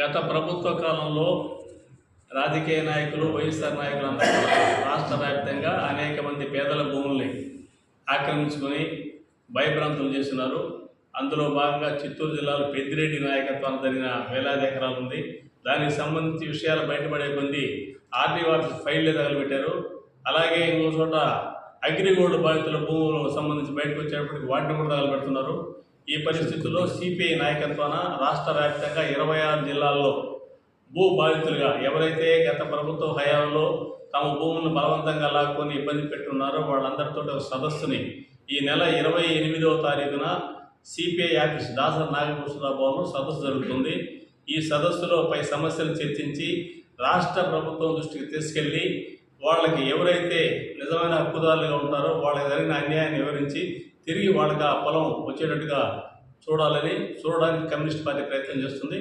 గత ప్రభుత్వ కాలంలో రాజకీయ నాయకులు వైఎస్ఆర్ నాయకులు అందరూ రాష్ట్ర వ్యాప్తంగా అనేక మంది పేదల భూముల్ని ఆక్రమించుకొని భయభ్రాంతులు చేస్తున్నారు. అందులో భాగంగా చిత్తూరు జిల్లాలో పెద్దిరెడ్డి నాయకత్వాన్ని జరిగిన వేలాది ఎకరాలు ఉంది. దానికి సంబంధించి విషయాలు బయటపడే కొంది ఆర్డీ ఆఫీస్ ఫైల్ తగలబెట్టారు. అలాగే ఇంకో చోట అగ్రిగోల్డ్ బాధితుల భూములకు సంబంధించి బయటకు వచ్చేటప్పటికి వాటిని కూడా తగలబెడుతున్నారు. ఈ పరిస్థితుల్లో సిపిఐ నాయకత్వాన రాష్ట్ర వ్యాప్తంగా ఇరవై ఆరు జిల్లాల్లో భూ బాధితులుగా ఎవరైతే గత ప్రభుత్వ హయాంలో తమ భూములను బలవంతంగా లాక్కొని ఇబ్బంది పెట్టున్నారో వాళ్ళందరితో ఒక సదస్సుని ఈ నెల ఇరవై ఎనిమిదవ తారీఖున సిపిఐ ఆఫీస్ దాసరి నాగభూషణరావు భవన్లో సదస్సు జరుగుతుంది. ఈ సదస్సులో పై సమస్యలు చర్చించి రాష్ట్ర ప్రభుత్వం దృష్టికి తీసుకెళ్ళి వాళ్ళకి ఎవరైతే నిజమైన హక్కుదారులుగా ఉంటారో వాళ్ళకి జరిగిన అన్యాయాన్ని వివరించి తిరిగి వాళ్ళకి ఆ పొలం వచ్చేటట్టుగా చూడాలని చూడడానికి కమ్యూనిస్ట్ పార్టీ ప్రయత్నం చేస్తుంది.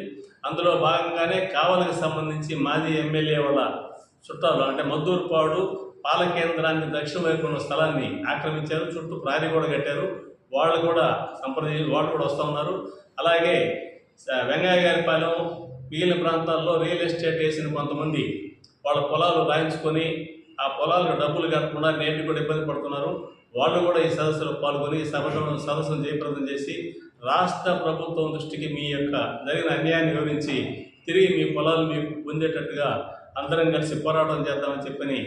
అందులో భాగంగానే కావలికి సంబంధించి మాజీ ఎమ్మెల్యే వాళ్ళ చుట్టాలు అంటే మద్దూరుపాడు పాల కేంద్రాన్ని దక్షిణ వైపు ఉన్న స్థలాన్ని ఆక్రమించారు. చుట్టూ ప్రారీ కూడా కట్టారు. వాళ్ళు కూడా సంప్రదించి వాళ్ళు కూడా వస్తూ ఉన్నారు. అలాగే వెంగయ్య గారి పాలెం మిగిలిన ప్రాంతాల్లో రియల్ ఎస్టేట్ వేసిన కొంతమంది వాళ్ళ పొలాలు రాయించుకొని ఆ పొలాలకు డబ్బులు కట్టకుండా నేటి కూడా ఇబ్బంది పడుతున్నారు. వాళ్ళు కూడా ఈ సదస్సులో పాల్గొని ఈ సభను సదస్సును జయప్రదం చేసి రాష్ట్ర ప్రభుత్వం దృష్టికి మీ యొక్క జరిగిన అన్యాయాన్ని వివరించి తిరిగి మీ పొలాలు మీకు పొందేటట్టుగా అందరం కలిసి పోరాటం చేద్దామని చెప్పని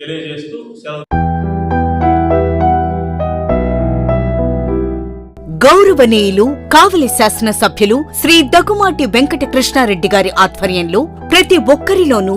తెలియజేస్తూ సెలవు. గౌరవనీయులు కావలి శాసనసభ్యులు శ్రీ దగ్గుమాటి వెంకట కృష్ణారెడ్డి గారి ఆధ్వర్యంలో ప్రతి ఒక్కరిలోనూ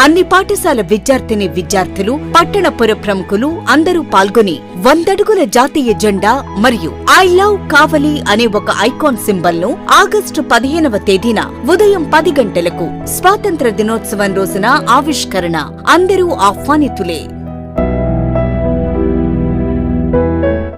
అన్ని పాఠశాల విద్యార్థిని విద్యార్థులు పట్టణ పుర ప్రముఖులు అందరూ పాల్గొని వందడుగుల జాతీయ జెండా మరియు ఐ లవ్ కావలి అనే ఒక ఐకాన్ సింబల్ను ఆగస్టు పదిహేనవ తేదీన ఉదయం పది గంటలకు స్వాతంత్ర దినోత్సవం రోజున ఆవిష్కరణ. అందరూ ఆహ్వానితులే.